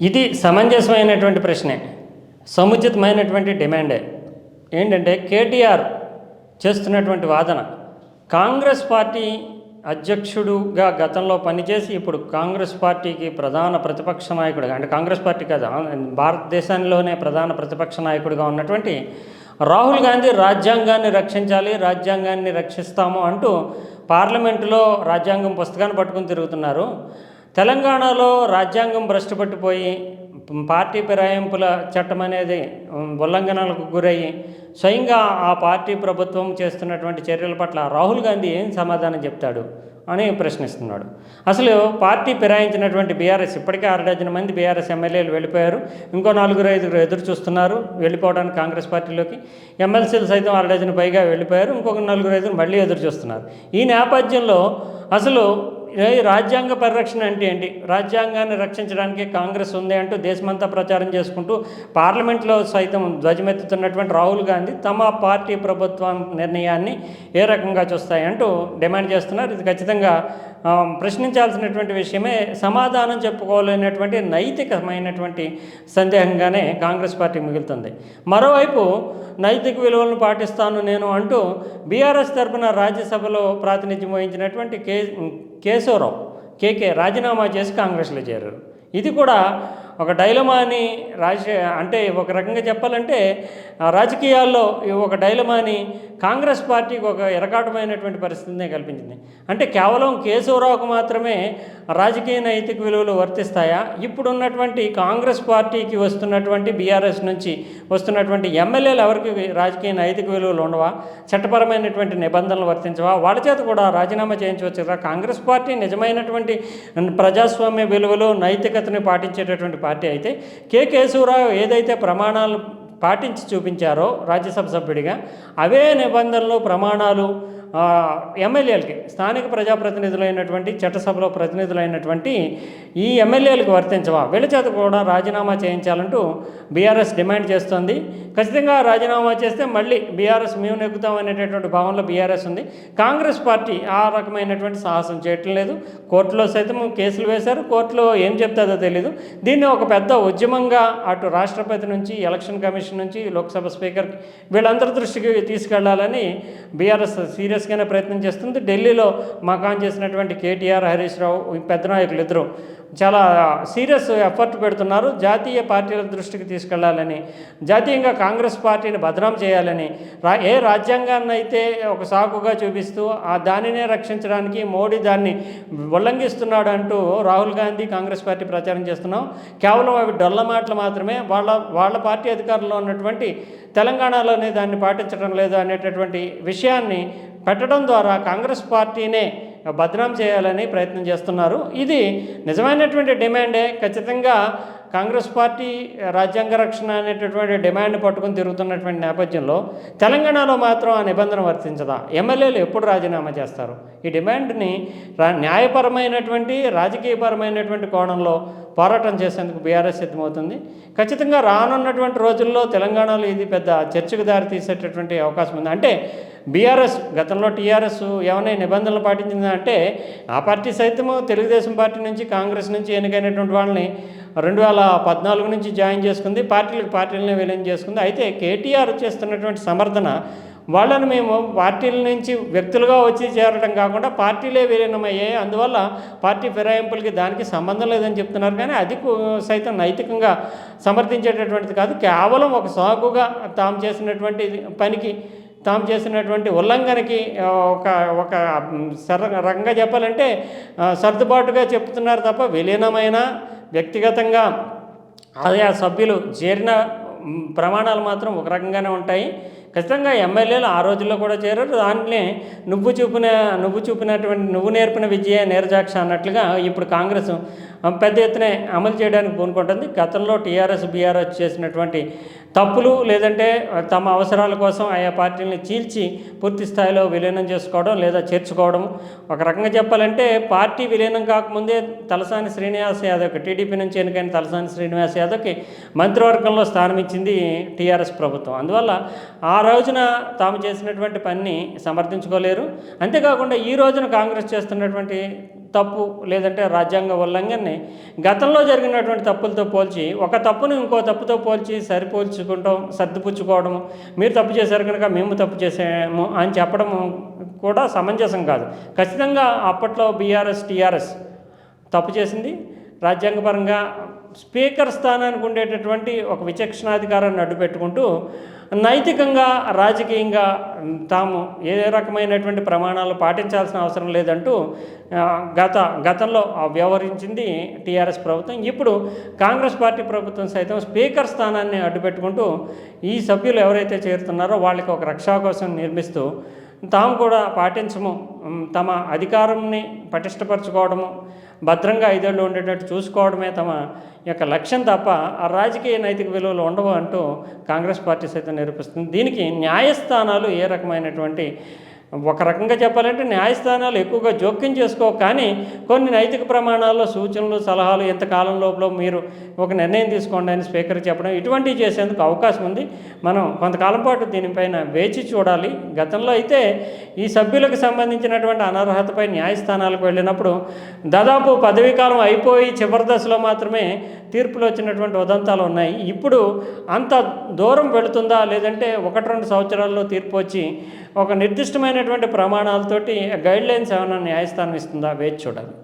ఇది సమంజసమైనటువంటి ప్రశ్నే. సముచితమైనటువంటి డిమాండే. ఏంటంటే కేటీఆర్ చేస్తున్నటువంటి వాదన కాంగ్రెస్ పార్టీ అధ్యక్షుడుగా గతంలో పనిచేసి ఇప్పుడు కాంగ్రెస్ పార్టీకి ప్రధాన ప్రతిపక్ష నాయకుడుగా అంటే కాంగ్రెస్ పార్టీ కాదు భారతదేశంలోనే ప్రధాన ప్రతిపక్ష నాయకుడిగా ఉన్నటువంటి రాహుల్ గాంధీ రాజ్యాంగాన్ని రక్షించాలి రాజ్యాంగాన్ని రక్షిస్తాము అంటూ పార్లమెంటులో రాజ్యాంగం పుస్తకాన్ని పట్టుకుని తిరుగుతున్నారు. తెలంగాణలో రాజ్యాంగం భ్రష్టుపట్టిపోయి పార్టీ ఫిరాయింపుల చట్టం అనేది ఉల్లంఘనలకు గురయ్యి స్వయంగా ఆ పార్టీ ప్రభుత్వం చేస్తున్నటువంటి చర్యల పట్ల రాహుల్ గాంధీ ఏం సమాధానం చెప్తాడు అని ప్రశ్నిస్తున్నాడు. అసలు పార్టీ ఫిరాయించినటువంటి బీఆర్ఎస్ ఇప్పటికే ఆరు డజన్ మంది బీఆర్ఎస్ ఎమ్మెల్యేలు వెళ్ళిపోయారు. ఇంకో నలుగురు ఐదుగురు ఎదురు చూస్తున్నారు వెళ్ళిపోవడానికి కాంగ్రెస్ పార్టీలోకి. ఎమ్మెల్సీలు సైతం ఆరు డజన్ పైగా వెళ్ళిపోయారు ఇంకొక నలుగురు ఐదుగురు మళ్ళీ ఎదురు చూస్తున్నారు. ఈ నేపథ్యంలో అసలు రాజ్యాంగ పరిరక్షణ అంటే ఏంటి? రాజ్యాంగాన్ని రక్షించడానికి కాంగ్రెస్ ఉంది అంటూ దేశమంతా ప్రచారం చేసుకుంటూ పార్లమెంట్లో సైతం ధ్వజమెత్తుతున్నటువంటి రాహుల్ గాంధీ తమ పార్టీ ప్రభుత్వం నిర్ణయాన్ని ఏ రకంగా చూస్తాయి అంటూ డిమాండ్ చేస్తున్నారు. ఇది ఖచ్చితంగా ప్రశ్నించాల్సినటువంటి విషయమే. సమాధానం చెప్పుకోలేనటువంటి నైతికమైనటువంటి సందేహంగానే కాంగ్రెస్ పార్టీ మిగులుతుంది. మరోవైపు నైతిక విలువలను పాటిస్తాను నేను అంటూ బీఆర్ఎస్ తరపున రాజ్యసభలో ప్రాతినిధ్యం వహించినటువంటి కే కేశవరావు కేకే రాజీనామా చేసి కాంగ్రెస్లో చేరారు. ఇది కూడా ఒక డైలమాని రాజ అంటే ఒక రకంగా చెప్పాలంటే రాజకీయాల్లో ఒక డైలమాని కాంగ్రెస్ పార్టీకి ఒక ఎరకాటమైనటువంటి పరిస్థితిని కల్పించింది. అంటే కేవలం కేశవరావుకు మాత్రమే రాజకీయ నైతిక విలువలు వర్తిస్తాయా? ఇప్పుడున్నటువంటి కాంగ్రెస్ పార్టీకి వస్తున్నటువంటి బీఆర్ఎస్ నుంచి వస్తున్నటువంటి ఎమ్మెల్యేలు ఎవరికి రాజకీయ నైతిక విలువలు ఉండవా? చట్టపరమైనటువంటి నిబంధనలు వర్తించవా? వాళ్ళ చేత కూడా రాజీనామా చేయించవచ్చు కాంగ్రెస్ పార్టీ నిజమైనటువంటి ప్రజాస్వామ్య విలువలు నైతికతని పాటించేటటువంటి పార్టీ అయితే కె. కేశవరావు ఏదైతే ప్రమాణాలు పాటించి చూపించారో రాజ్యసభ సభ్యుడిగా అవే నిబంధనలు ప్రమాణాలు ఎమ్మెల్యేలకి స్థానిక ప్రజాప్రతినిధులైనటువంటి చట్టసభలో ప్రతినిధులైనటువంటి ఈ ఎమ్మెల్యేలకు వర్తించవా? వీళ్ళ చేత కూడా రాజీనామా చేయించాలంటూ బీఆర్ఎస్ డిమాండ్ చేస్తోంది. ఖచ్చితంగా రాజీనామా చేస్తే మళ్ళీ బీఆర్ఎస్ మేము నెగ్గుతాం అనేటటువంటి భావనలో బీఆర్ఎస్ ఉంది. కాంగ్రెస్ పార్టీ ఆ రకమైనటువంటి సాహసం చేయటం లేదు. కోర్టులో సైతం కేసులు వేశారు. కోర్టులో ఏం చెప్తుందో తెలియదు దీన్ని ఒక పెద్ద ఉద్యమంగా అటు రాష్ట్రపతి నుంచి ఎలక్షన్ కమిషన్ నుంచి లోక్సభ స్పీకర్ వీళ్ళందరి దృష్టికి తీసుకెళ్ళాలని బీఆర్ఎస్ సీరియస్గానే ప్రయత్నం చేస్తుంది. ఢిల్లీలో మకాన్ చేసినటువంటి కేటీఆర్ హరీష్ రావు పెద్ద నాయకులు ఇద్దరు చాలా సీరియస్ ఎఫర్ట్ పెడుతున్నారు. జాతీయ పార్టీల దృష్టికి తీసుకెళ్ళాలని జాతీయంగా కాంగ్రెస్ పార్టీని భద్రం చేయాలని రా ఏ రాజ్యాంగాన్ని అయితే ఒక సాకుగా చూపిస్తూ ఆ దానినే రక్షించడానికి మోడీ దాన్ని ఉల్లంఘిస్తున్నాడు అంటూ రాహుల్ గాంధీ కాంగ్రెస్ పార్టీ ప్రచారం చేస్తున్నాం. కేవలం అవి డొల్ల మాటలు మాత్రమే. వాళ్ళ వాళ్ళ పార్టీ అధికారంలో ఉన్నటువంటి తెలంగాణలోనే దాన్ని పాటించడం లేదు అనేటటువంటి విషయం విషయాన్ని పెట్టడం ద్వారా కాంగ్రెస్ పార్టీనే భద్రం చేయాలని ప్రయత్నం చేస్తున్నారు. ఇది నిజమైనటువంటి డిమాండే. ఖచ్చితంగా కాంగ్రెస్ పార్టీ రాజ్యాంగ రక్షణ అనేటటువంటి డిమాండ్ పట్టుకుని తిరుగుతున్నటువంటి నేపథ్యంలో తెలంగాణలో మాత్రం ఆ నిబంధన వర్తించదా? ఎమ్మెల్యేలు ఎప్పుడు రాజీనామా చేస్తారు? ఈ డిమాండ్ని రా న్యాయపరమైనటువంటి రాజకీయపరమైనటువంటి కోణంలో పోరాటం చేసేందుకు బీఆర్ఎస్ సిద్ధమవుతుంది. ఖచ్చితంగా రానున్నటువంటి రోజుల్లో తెలంగాణలో ఇది పెద్ద చర్చకు దారి తీసేటటువంటి అవకాశం ఉంది. అంటే బీఆర్ఎస్ గతంలో టీఆర్ఎస్ ఏమైనా నిబంధనలు పాటించిందంటే ఆ పార్టీ సైతము తెలుగుదేశం పార్టీ నుంచి కాంగ్రెస్ నుంచి ఎన్నికైనటువంటి వాళ్ళని రెండు వేల పద్నాలుగు నుంచి జాయిన్ చేసుకుంది పార్టీలకు పార్టీలనే విలీనం చేసుకుంది. అయితే కేటీఆర్ చేస్తున్నటువంటి సమర్థన వాళ్ళని మేము పార్టీల నుంచి వ్యక్తులుగా వచ్చి చేరడం కాకుండా పార్టీలే విలీనమయ్యాయి. అందువల్ల పార్టీ ఫిరాయింపులకి దానికి సంబంధం లేదని చెప్తున్నారు. కానీ అది సైతం నైతికంగా సమర్థించేటటువంటిది కాదు. కేవలం ఒక సాగుగా తాము చేసినటువంటి పనికి తాము చేసినటువంటి ఉల్లంఘనకి ఒక ఒక సర రకంగా చెప్పాలంటే సర్దుబాటుగా చెప్తున్నారు తప్ప విలీనమైన వ్యక్తిగతంగా ఆయా సభ్యులు చేరిన ప్రమాణాలు మాత్రం ఒక రకంగానే ఉంటాయి. ఖచ్చితంగా ఎమ్మెల్యేలు ఆ రోజుల్లో కూడా చేరారు. దాంట్నే నువ్వు చూపిన నువ్వు చూపినటువంటి నువ్వు నేర్పిన విజయ నేరజాక్ష అన్నట్లుగా ఇప్పుడు కాంగ్రెస్ పెద్ద ఎత్తున అమలు చేయడానికి పూనుకుంటుంది. గతంలో టీఆర్ఎస్ బీఆర్ఎస్ చేసినటువంటి తప్పులు లేదంటే తమ అవసరాల కోసం ఆయా పార్టీలను చీల్చి పూర్తి స్థాయిలో విలీనం చేసుకోవడం లేదా చేర్చుకోవడం. ఒక రకంగా చెప్పాలంటే పార్టీ విలీనం కాకముందే తలసాని శ్రీనివాస్ యాదవ్కి టీడీపీ నుంచి ఎన్నికైన తలసాని శ్రీనివాస్ యాదవ్కి మంత్రివర్గంలో స్థానం ఇచ్చింది టీఆర్ఎస్ ప్రభుత్వం. అందువల్ల ఆ రోజున తాము చేసినటువంటి పనిని సమర్థించుకోలేరు. అంతేకాకుండా ఈ రోజున కాంగ్రెస్ చేస్తున్నటువంటి తప్పు లేదంటే రాజ్యాంగ ఉల్లంఘనని గతంలో జరిగినటువంటి తప్పులతో పోల్చి ఒక తప్పును ఇంకో తప్పుతో పోల్చి సరిపోల్చుకుంటాం సర్దిపుచ్చుకోవడం మీరు తప్పు చేశారు కనుక మేము తప్పు చేసాము అని చెప్పడం కూడా సమంజసం కాదు. ఖచ్చితంగా అప్పట్లో బీఆర్ఎస్ టీఆర్ఎస్ తప్పు చేసింది. రాజ్యాంగపరంగా స్పీకర్ స్థానానికి ఉండేటటువంటి ఒక విచక్షణాధికారాన్ని అడ్డుపెట్టుకుంటూ నైతికంగా రాజకీయంగా తాము ఏ రకమైనటువంటి ప్రమాణాలు పాటించాల్సిన అవసరం లేదంటూ గత గతంలో వ్యవహరించింది టీఆర్ఎస్ ప్రభుత్వం. ఇప్పుడు కాంగ్రెస్ పార్టీ ప్రభుత్వం సైతం స్పీకర్ స్థానాన్ని అడ్డుపెట్టుకుంటూ ఈ సభ్యులు ఎవరైతే చేరుతున్నారో వాళ్ళకి ఒక రక్షా కోసం నిర్మిస్తూ తాము కూడా పాటించము. తమ అధికారంని పటిష్టపరచుకోవడము భద్రంగా ఐదేళ్ళు ఉండేటట్టు చూసుకోవడమే తమ యొక్క లక్ష్యం తప్ప ఆ రాజకీయ నైతిక విలువలు ఉండవు అంటూ కాంగ్రెస్ పార్టీ సైతం నిరూపిస్తుంది. దీనికి న్యాయస్థానాలు ఏ రకమైనటువంటి ఒక రకంగా చెప్పాలంటే న్యాయస్థానాలు ఎక్కువగా జోక్యం చేసుకో కానీ కొన్ని నైతిక ప్రమాణాల్లో సూచనలు సలహాలు ఎంతకాలం లోపల మీరు ఒక నిర్ణయం తీసుకోండి అని స్పీకర్ చెప్పడం ఇటువంటివి చేసేందుకు అవకాశం ఉంది. మనం కొంతకాలం పాటు దీనిపైన వేచి చూడాలి. గతంలో అయితే ఈ సభ్యులకు సంబంధించినటువంటి అనర్హతపై న్యాయస్థానాలకు వెళ్ళినప్పుడు దాదాపు పదవీ కాలం అయిపోయి చివరి దశలో మాత్రమే తీర్పులు వచ్చినటువంటి ఉదంతాలు ఉన్నాయి. ఇప్పుడు అంత దూరం వెళుతుందా? లేదంటే ఒకటి రెండు సంవత్సరాల్లో తీర్పు వచ్చి ఒక నిర్దిష్టమైనటువంటి ప్రమాణాలతోటి గైడ్ లైన్స్ ఏమైనా న్యాయస్థానం ఇస్తుందా? వేచి చూడాలి.